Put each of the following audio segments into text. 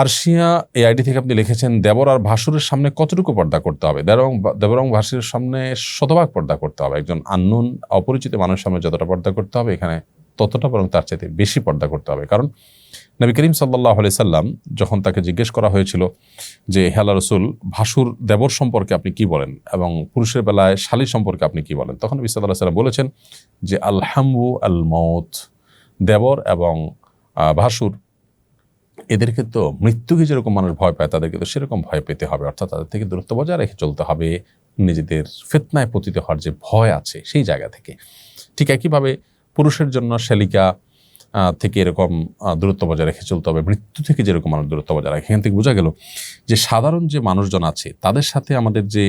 আরশিয়া এই আইডি থেকে আপনি লিখেছেন, দেবর আর ভাসুরের সামনে কতটুকু পর্দা করতে হবে? দেবর দেবর ভাসুরের সামনে শতভাগ পর্দা করতে হবে। একজন আননোন, অপরিচিত মানুষের সামনে যতটা পর্দা করতে হবে, এখানে ততটা বরং তার চাইতে বেশি পর্দা করতে হবে। কারণ নবী করিম সাল্লাহ আলি সাল্লাম যখন তাকে জিজ্ঞেস করা হয়েছিল যে হেলা রসুল, ভাসুর দেবর সম্পর্কে আপনি কি বলেন এবং পুরুষের বেলায় শালী সম্পর্কে আপনি কি বলেন? তখন নবী সাল্লাহ সাল্লাম বলেছেন যে আলহামু আল মৌত দেবর এবং ভাসুর এদেরকে তো মৃত্যুকে যেরকম মানুষ ভয় পায়, তাদেরকে তো সেরকম ভয় পেতে হবে। অর্থাৎ তাদের থেকে দূরত্ব বজায় রেখে চলতে হবে। নিজেদের ফেতনায় পতিত হওয়ার যে ভয় আছে, সেই জায়গা থেকে। ঠিক একইভাবে পুরুষের জন্য শ্যালিকা থেকে এরকম দূরত্ব বজায় রেখে চলতে হবে। মৃত্যু থেকে যেরকম মানুষ দূরত্ব বজায় রাখে, এখান থেকে বোঝা গেল যে সাধারণ যে মানুষজন আছে, তাদের সাথে আমাদের যে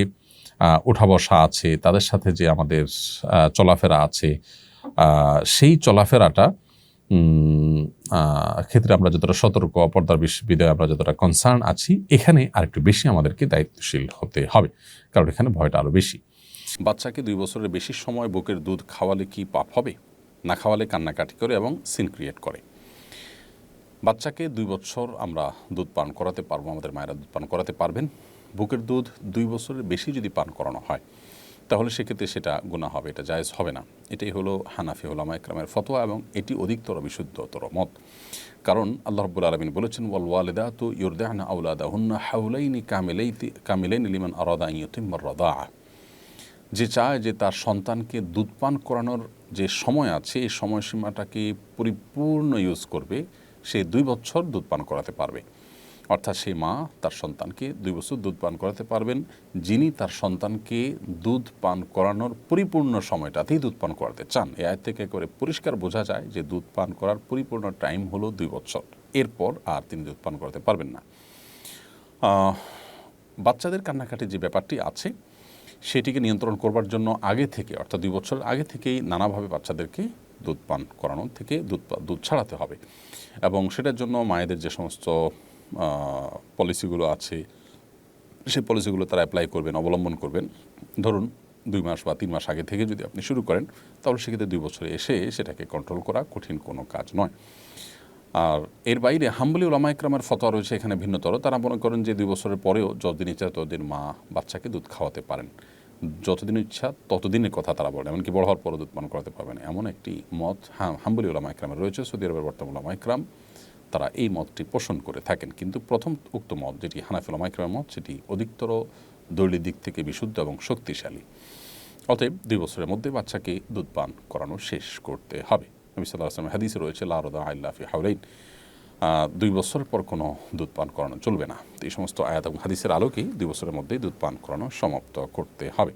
ওঠা বসা আছে, তাদের সাথে যে আমাদের চলাফেরা আছে সেই চলাফেরাটা ক্ষেত্রে আমরা যতটা সতর্ক অপর্দার বিষ- বিদায় আমরা যতটা কনসার্ন আছি, এখানে আরেকটু বেশি আমাদেরকে দায়িত্বশীল হতে হবে, কারণ এখানে ভয়টা আরও বেশি। বাচ্চাকে দুই বছরের বেশি সময় বুকের দুধ খাওয়ালে কি পাপ হবে? না খাওয়ালে কান্নাকাটি করে এবং সিন ক্রিয়েট করে। বাচ্চাকে দুই বছর আমরা দুধ পান করাতে পারব, আমাদের মায়েরা দুধ পান করাতে পারবেন। বুকের দুধ দুই বছরের বেশি যদি পান করানো হয় তাহলে সেক্ষেত্রে সেটা গুণা হবে, এটা জায়েজ হবে না। এটাই হলো হানাফি ওলামা একরামের ফতোয়া এবং এটি অধিকতর বিশুদ্ধতর মত। কারণ আল্লাহ রব্বুল আলমিন বলেছেন, ওয়াল ওয়ালেদা তো ইউরদাহনা আউলাদা হুন্না হাউলাইনি কামিলাইতি, কামিলাইন লিমান আরাদা ইয়তিম্মর রদা যে চায় যে তার সন্তানকে দুধ পান করানোর যে সময় আছে, এই সময়সীমাটাকে পরিপূর্ণ ইউজ করবে, সে দুই বছর দুধ পান করাতে পারবে। অর্থাৎ সেই মা তার সন্তানকে দুই বছর দুধ পান করাতে পারবেন, যিনি তার সন্তানকে দুধ পান করানোর পরিপূর্ণ সময়টাতেই দুধ পান করাতে চান। এ আয় থেকে করে পরিষ্কার বোঝা যায় যে দুধ পান করার পরিপূর্ণ টাইম হলো দুই বছর। এরপর আর তিনি দুধ পান করাতে পারবেন না। বাচ্চাদের কান্নাকাটির যে ব্যাপারটি আছে, সেটিকে নিয়ন্ত্রণ করবার জন্য আগে থেকে, অর্থাৎ দুই বছর আগে থেকেই নানাভাবে বাচ্চাদেরকে দুধ পান করানো থেকে দুধ দুধ ছাড়াতে হবে। এবং সেটার জন্য মায়েদের যে সমস্ত পলিসিগুলো আছে, সেই পলিসিগুলো তারা অ্যাপ্লাই করবেন, অবলম্বন করবেন। ধরুন দুই মাস বা তিন মাস আগে থেকে যদি আপনি শুরু করেন, তাহলে সেক্ষেত্রে দুই বছরে এসে সেটাকে কন্ট্রোল করা কঠিন কোনো কাজ নয়। আর এর বাইরে হাম্বলি ওলামা ইকরামের ফতোয়া রয়েছে, এখানে ভিন্নতর। তারা মনে করেন যে দুই বছরের পরেও যতদিন ইচ্ছা ততদিন মা বাচ্চাকে দুধ খাওয়াতে পারেন। যতদিন ইচ্ছা ততদিনের কথা তারা বলেন, এমনকি বড় হওয়ার পরও দুধ পান করাতে পারবেন। এমন একটি মত হাম্বলি ওলামা ইকরামের রয়েছে, সৌদি আরবের বর্তমান ওলামা ইকরাম। তারা এই মতটি পোষণ করে থাকেন। কিন্তু প্রথম উক্ত মত, যেটি হানাফি ওলামা ইকরামের মত, সেটি অধিকতর দৈলিক দিক থেকে বিশুদ্ধ এবং শক্তিশালী। অতএব দুই বছরের মধ্যে বাচ্চাকে দুধ পান করানো শেষ করতে হবে। নবী সাল্লাহ আসলামের হাদিসে রয়েছে লারদা আল্লাফি হাউলাইন দুই বছরের পর কোনো দুধ পান করানো চলবে না। এই সমস্ত আয়াত এবং হাদিসের আলোকেই দুই বছরের মধ্যে দুধ পান করানো সমাপ্ত করতে হবে।